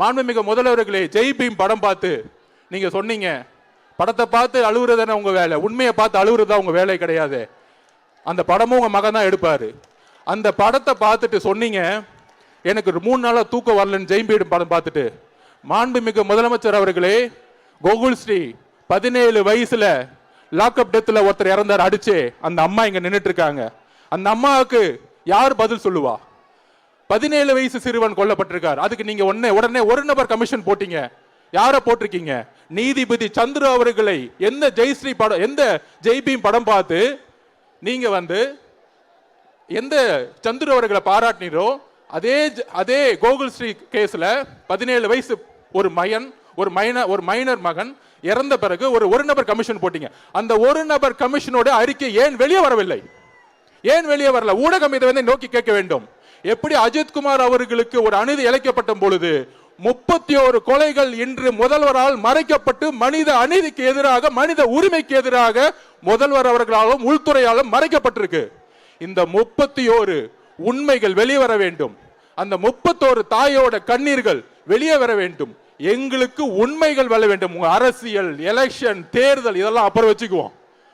மாண்புமிகு முதல்வர்களே ஜெய்பீம் படம் பார்த்து நீங்க சொன்னீங்க. படத்தை பார்த்து அழுகுறதானே உங்க வேலை. உண்மையை பார்த்து அழுகுறது தான் உங்க வேலை கிடையாது. அந்த படமும் உங்க மகன் தான் எடுப்பாரு. அந்த படத்தை பார்த்துட்டு சொன்னீங்க. எனக்கு மூணு நாளா தூக்கம் வரலன்னு ஜெய் படம் பார்த்துட்டு. மாண்புமிகு முதலமைச்சர் அவர்களே கோகுல் ஸ்ரீ பதினேழு வயசுல லாக்அப் டெத்தில் ஒருத்தர் இறந்தார் அடிச்சு. அந்த அம்மா இங்க நின்றுட்டு இருக்காங்க. அந்த அம்மாவுக்கு யார் பதில் சொல்லுவா? பதினேழு வயசு சிறுவன் கொல்லப்பட்டிருக்கார். அதுக்கு நீங்க உடனே உடனே ஒரு நபர் கமிஷன் போட்டீங்க. யாரை போட்டிருக்கீங்க? நீதிபதி சந்துரு அவர்களை எந்த ஜெய்ஸ்ரீ படம் எந்த ஜெய்பீம் படம் பார்த்து நீங்க வந்து எந்த சந்துரு அவர்களை பாராட்டினீரோ அதே ஜ- அதே கோகுல் ஸ்ரீ கேஸில் பதினேழு வயசு ஒரு மயன் ஒரு மைனர் ஒரு மைனர் மகன் இறந்த பிறகு ஒரு ஒரு நபர் கமிஷன் போட்டீங்க. அந்த ஒரு நபர் கமிஷனோட அறிக்கை ஏன் வெளியே வரவில்லை? ஏன் வெளியே வரல? ஊடகம் இதை வந்து நோக்கி கேட்க வேண்டும். எப்படி அஜித்குமார் அவர்களுக்கு ஒரு அநீதி இழைக்கப்பட்ட பொழுது முப்பத்தி ஒரு கொலைகள் இன்று முதல்வரால் மறைக்கப்பட்டு மனித அநீதிக்கு எதிராக மனித உரிமைக்கு எதிராக முதல்வர் அவர்களாலும் உள்துறையாலும் மறைக்கப்பட்டிருக்கு. இந்த முப்பத்தி ஓரு உண்மைகள் வெளியே வர வேண்டும். அந்த முப்பத்தோரு தாயோட கண்ணீர்கள் வெளியே வர வேண்டும். எங்களுக்கு உண்மைகள் வர வேண்டும். அரசியல் எலெக்ஷன் தேர்தல் இதெல்லாம் அப்புறம் வச்சுக்குவோம்.